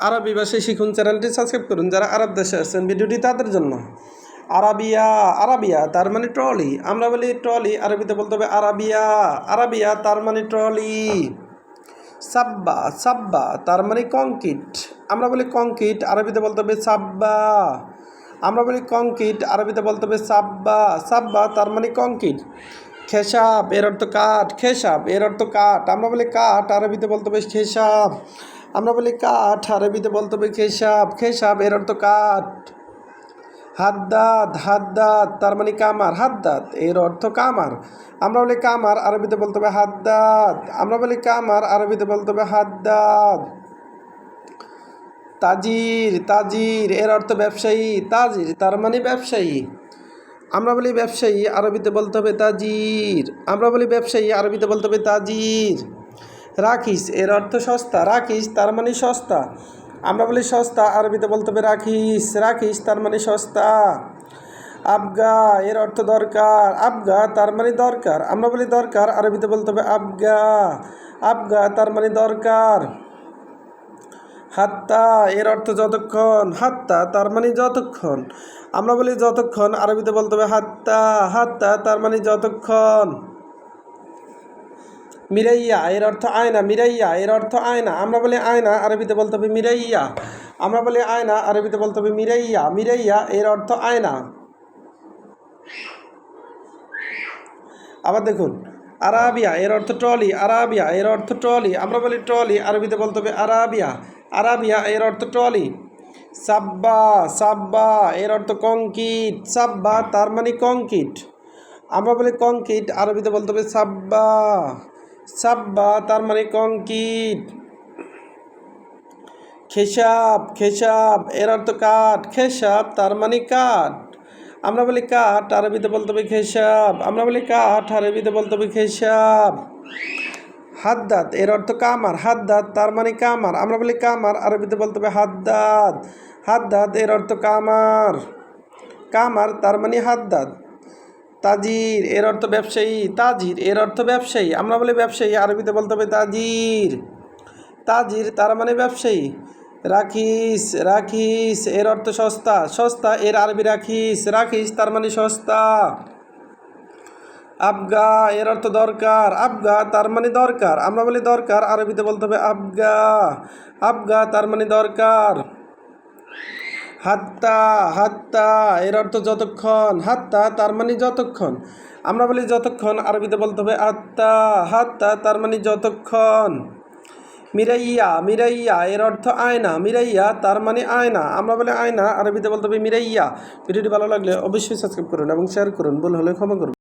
আরবি ভাষায় শিখুন চ্যানেলটি সাবস্ক্রাইব করুন। যারা আরব দেশে আছেন, ভিডিওটি তাদের জন্য। আরাবিয়া আরাবিয়া, তার মানে ট্রলি। আমরা বলি ট্রলি, আরবিতে বলতে হবে আরাবিয়া। আরাবিয়া, তার মানে ট্রলি। সাব্বা সাব্বা, তার মানে কংক্রিট। আমরা বলি কংক্রিট, আরবিতে বলতে হবে সাব্বা। আমরা বলি কংক্রিট, আরবিতে বলতে হবে সাব্বা। সাব্বা, তার মানে কংক্রিট। খেসাব, এর অর্থ কাঠ। খেসাব, এর অর্থ কাঠ। আমরা বলি কাঠ, আরবিতে বলতে হবে খেসাব। আমরা বলি কাঠ আরবিতে বলতে হবে খেসাব। খেসাব, এর অর্থ কাঠ। হাদ্দাদ হাদ্দাদ তার মানে কামার হাদ্দাদ এর অর্থ কামার। আমরা বলি কামার আরবিতে বলতে হবে হাদ্দাদ আমরা বলি কামার আরবিতে বলতে হবে হাদ্দাদ তাজির তাজির, এর অর্থ ব্যবসায়ী, তাজির, তার মানে ব্যবসায়ী। আমরা বলি ব্যবসায়ী আরবিতে বলতে হবে তাজির। আমরা বলি ব্যবসায়ী আরবিতে বলতে হবে তাজির। রাখিস, এর অর্থ সস্তা। রাখিস, তার মানে সস্তা। আমরা বলি সস্তা, আরবিতে বলতে হবে রাখিস। রাখিস, তার মানে সস্তা। আবগা, এর অর্থ দরকার। আবগা, তার মানে দরকার। আমরা বলি দরকার, আরবিতে বলতে হবে আবগা। আবগা, তার মানে দরকার। হাত্তা, এর অর্থ যতক্ষণ। হাত্তা, তার মানে যতক্ষণ। আমরা বলি যতক্ষণ, আরবিতে বলতে হবে হাত্তা। হাত্তা, তার মানে যতক্ষণ। মিরাইয়া, এর অর্থ আয়না, মিরাইয়া, এর অর্থ আয়না। আমরা বলি আয়না, আরবিতে বলতে হবে মিরাইয়া। আমরা বলি আয়না, আরবিতে বলতে হবে মিরাইয়া। মিরাইয়া, এর অর্থ আয়না। আবার দেখুন, আরাবিয়া, এর অর্থ ট্রলি, আরাবিয়া, এর অর্থ ট্রলি। আমরা বলি ট্রলি, আরবিতে বলতে হবে আরাবিয়া। আরাবিয়া, এর অর্থ ট্রলি। সাব্বা সাব্বা, এর অর্থ কংক্রিট। সাব্বা, তার মানে কংক্রিট। আমরা বলি কংক্রিট, আরবিতে বলতে হবে সাব্বা। সাব্বা, তার মানে কংক্রিট। খেসাব খেসাব, এর অর্থ কাঠ। খেসাব, তার মানে কাঠ। আমরা বলি কাঠ, আরবিতে বলতে হবে খেসাব। আমরা বলি কাঠ, আরবিতে বলতে হবে খেসাব। হাদ্দাত এর অর্থ কামার। হাদ্দাত তার মানে কামার। আমরা বলি কামার, আরবিতে বলতে হবে হাদ্দাদ। হাদ্দাদ, এর অর্থ কামার। কামার, তার মানে হাদ্দাদ। তাজির, এর অর্থ ব্যবসায়ী, তাজির, এর অর্থ ব্যবসায়ী। আমরা বলি ব্যবসায়ী, আরবিতে বলতে হবে তাজির। তাজির, তার মানে ব্যবসায়ী। রাখিস রাখিস, এর অর্থ সস্তা। সস্তা, এর আরবি রাখিস। রাখিস, তার মানে সস্তা। আবগা, এর অর্থ দরকার। আবগা, তার মানে দরকার। আমরা বলি দরকার, আরবিতে বলতে হবে আবগা। আবগা, তার মানে দরকার। হাত্তা হাত্তা, এর অর্থ যতক্ষণ, হাত্তা, তার মানে যতক্ষণ। আমরা বলি যতক্ষণ, আরবিতে বলতে হবে আত্মা হাত্তা, তার মানে যতক্ষণ। মিরাইয়া মিরাইয়া, এর অর্থ আয়না, মিরাইয়া, তার মানে আয়না। আমরা বলে আয়না, আরবিতে বলতে হবে মিরাইয়া। ভিডিওটি ভালো লাগলে অবশ্যই সাবস্ক্রাইব করুন এবং শেয়ার করুন। ভুল হলে ক্ষমা করুন।